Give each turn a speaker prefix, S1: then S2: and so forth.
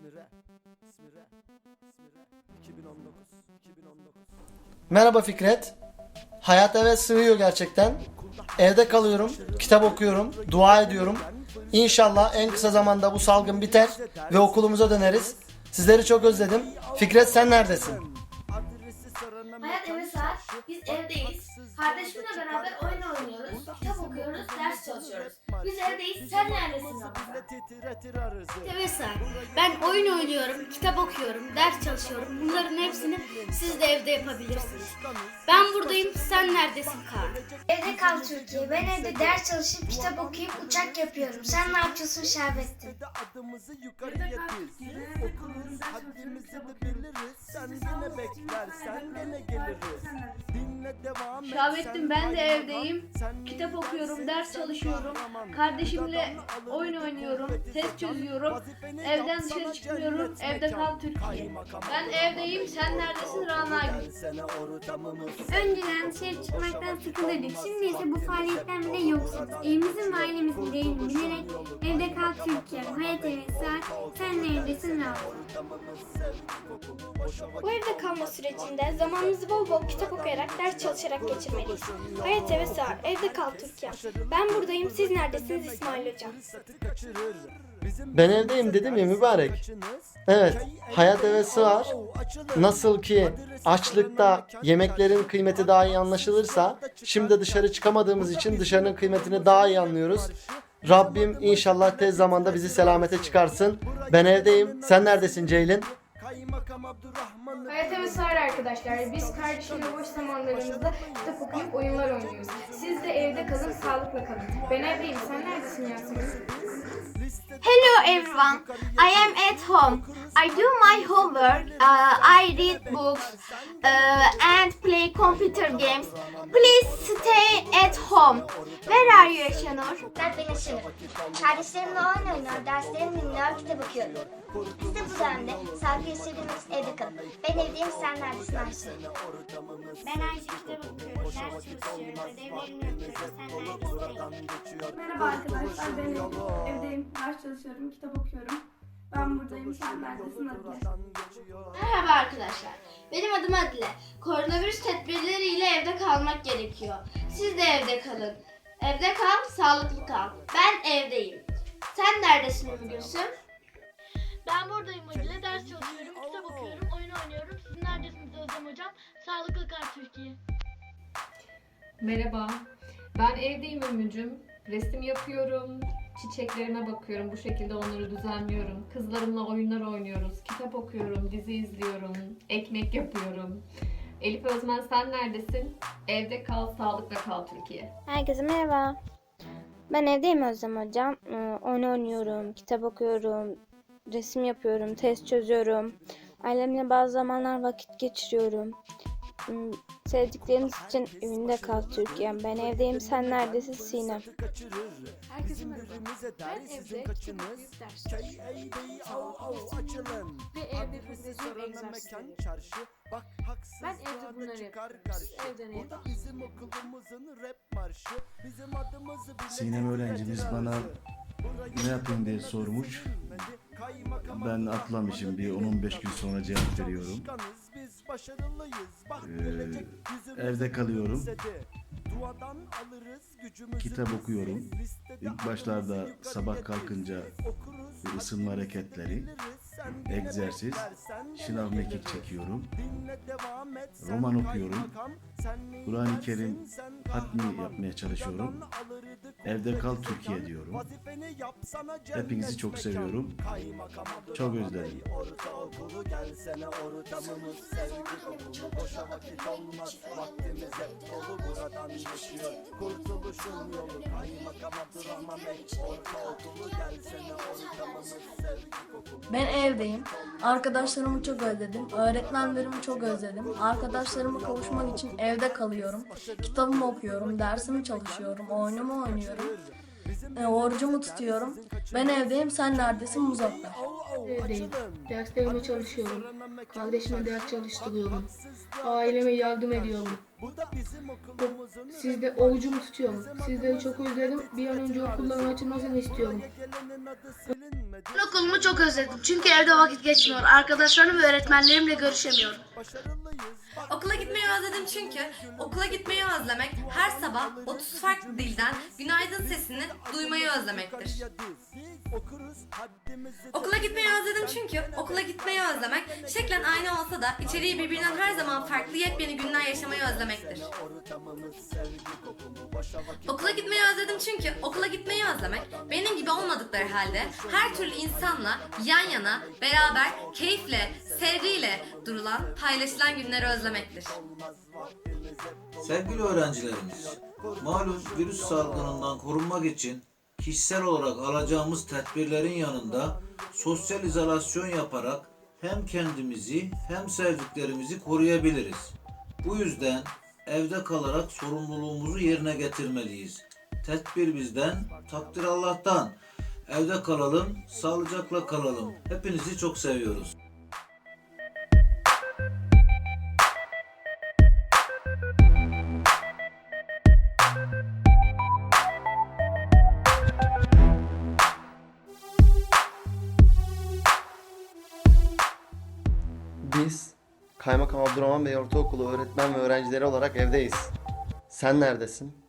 S1: İsmire. İsmire. İsmire. 2019. 2019.
S2: Merhaba Fikret. Hayat eve sığıyor gerçekten. Evde kalıyorum, kitap okuyorum, dua ediyorum. İnşallah en kısa zamanda bu salgın biter ve okulumuza döneriz. Sizleri çok özledim. Fikret sen neredesin?
S3: Hayat eve saat. Biz evdeyiz. Kardeşimle beraber oyun oynuyoruz. Kitap okuyoruz, ders çalışıyoruz. Biz evdeyiz. Sen neredesin
S1: titretir arızı.
S4: Evet Ben oyun oynuyorum, kitap okuyorum, ders çalışıyorum. Bunların hepsini siz de evde yapabilirsiniz. Ben buradayım, sen neredesin Kaan?
S5: Evde kal Türkiye. Ben evde ders çalışıp kitap okuyup uçak yapıyorum. Sen ne yapıyorsun Şerbettin?
S1: de adımızı yukarıya biz Okuruz haddimizi de biliriz Sen yine beklersen gene geliriz Dinle devam et
S6: Şahabettin ben de evdeyim. Kitap okuyorum, ders çalışıyorum. Kardeşimle oyun oynuyorum, test çözüyorum. Evden dışarı çıkmıyorum. Evde kal Türkiye. Ben evdeyim. Sen neredesin Rana
S5: Önceden dışarı çıkmaktan sıkılırdık. Şimdi ise bu faaliyetten bile yoksunuz. Evimizin ve ailemizin değerini bilerek evde kal Türkiye. Hayat saat. Sen neredesin rahat.
S7: Bu evde kalma sürecinde zamanımızı bol bol kitap okuyarak, ders çalışarak geçirmeliyiz. Hayat eve sığar, evde kal Türkiye. Ben buradayım, siz neredesiniz İsmail Hocam?
S2: Ben evdeyim dedim ya mübarek. Evet, hayat eve sığar. Nasıl ki açlıkta yemeklerin kıymeti daha iyi anlaşılırsa, şimdi dışarı çıkamadığımız için dışarının kıymetini daha iyi anlıyoruz. Rabbim inşallah tez zamanda bizi selamete çıkarsın. Ben evdeyim. Sen neredesin Ceylin?
S1: Kaymakam Abdurrahman'ı
S6: Hayat eve sığar arkadaşlar. Biz kardeşimle boş zamanlarımızda kitap okuyup oyunlar oynuyoruz. Siz de evde kalın, sağlıkla kalın. Ben evdeyim. Sen neredesin Yasemin?
S4: Hello everyone, I am at home. I do my homework, uh, I read books uh, and play computer games. Please stay at home. Where are you Yaşanur?
S5: Ben benim sınıf. Kardeşlerimle oyun oynuyor, derslerimi dinliyor, kitap okuyorum. Biz de bu dönemde sağlıklı için evde kalın. Ben evdeyim, sen neredesin Ayşe?
S4: Ben Ayşe kitap okuyorum, ders çalışıyorum, ödevlerimi yapıyorum. Sen neredesin?
S8: Merhaba arkadaşlar ben evdeyim, ders çalışıyorum, kitap okuyorum. Ben buradayım, sen neredesin Adile?
S4: Merhaba arkadaşlar. Benim adım Adile. Koronavirüs tedbirleriyle evde kalmak gerekiyor. Siz de evde kalın. Evde kal, sağlıklı kal. Ben evdeyim. Sen neredesin Gülsüm?
S7: Ben buradayım Adile, ders çalışıyorum, kitap okuyorum, oyun oynuyorum. Siz neredesiniz Özlem Hocam? Sağlıklı kal Türkiye.
S9: Merhaba. Ben evdeyim Ümmücüm. Resim yapıyorum. Çiçeklerime bakıyorum. Bu şekilde onları düzenliyorum. Kızlarımla oyunlar oynuyoruz. Kitap okuyorum. Dizi izliyorum. Ekmek yapıyorum. Elif Özmen sen neredesin? Evde kal, sağlıkla kal Türkiye.
S7: Herkese merhaba. Ben evdeyim Özlem Hocam. Ee, Oyun oynuyorum, kitap okuyorum, resim yapıyorum, test çözüyorum. Ailemle bazı zamanlar vakit geçiriyorum. Hmm, Sevdikleriniz için evinde kal Türkiye. Ben evdeyim, sen neredesin Sinem?
S6: Herkese merhaba. Ben evde kitap okuyup ders çalışıyorum. Ve evde egzersizleri
S1: mekan çarşı Bak haksız
S6: Ben evde bunları
S1: çıkar
S6: yapıyorum.
S1: karşı
S6: Siz evde ne
S1: Bu da
S6: yapıyorsunuz?
S1: bizim okulumuzun rap marşı Bizim adımızı bile
S10: Sinem öğrencimiz bana ne yapayım diye sormuş. Ben atlamışım bir 10-15 gün sonra cevap veriyorum.
S1: Biz başarılıyız Bak
S10: Ee, evde kalıyorum.
S1: bize de. Duadan alırız gücümüzü
S10: Kitap okuyorum. İlk başlarda sabah kalkınca ısınma hareketleri, egzersiz, şınav mekik çekiyorum. Roman okuyorum. Kur'an-ı Kerim hatmi yapmaya çalışıyorum. Evde kal Türkiye diyorum. Hepinizi çok seviyorum. Çok özledim.
S1: Kurtuluşun yolu Abdurrahman Bey Ortaokulu gelsene ortamımız sevgi kokulu
S8: Ben evdeyim. Arkadaşlarımı çok özledim. Öğretmenlerimi çok özledim. Arkadaşlarıma kavuşmak için evde kalıyorum. Kitabımı okuyorum, dersimi çalışıyorum, oyunumu oynuyorum. E, orucumu tutuyorum. Ben evdeyim sen neredesin Muzaffer?
S11: Evdeyim. Derslerime çalışıyorum. Kardeşime ders çalıştırıyorum. Aileme yardım ediyorum. Sizde orucumu tutuyorum. Sizleri çok özledim. Bir an önce okulların açılmasını istiyorum.
S4: Ben okulumu çok özledim çünkü evde vakit geçmiyor. Arkadaşlarım ve öğretmenlerimle görüşemiyorum.
S12: Okula gitmeyi özledim çünkü okula gitmeyi özlemek her sabah 30 farklı dilden günaydın sesini duymayı özlemektir. Okula gitmeyi özledim çünkü okula gitmeyi özlemek şeklen aynı olsa da içeriği birbirinden her zaman farklı yepyeni günler yaşamayı özlemektir. Okula gitmeyi özledim çünkü okula gitmeyi özlemek benim gibi olmadıkları halde her türlü insanla yan yana, beraber, keyifle, sevgiyle durulan, paylaşılan günleri özlemektir.
S13: Sevgili öğrencilerimiz, malum virüs salgınından korunmak için kişisel olarak alacağımız tedbirlerin yanında sosyal izolasyon yaparak hem kendimizi hem sevdiklerimizi koruyabiliriz. Bu yüzden evde kalarak sorumluluğumuzu yerine getirmeliyiz. Tedbir bizden, takdir Allah'tan. Evde kalalım, sağlıcakla kalalım. Hepinizi çok seviyoruz.
S2: Biz Kaymakam Abdurrahman Bey Ortaokulu öğretmen ve öğrencileri olarak evdeyiz. Sen neredesin?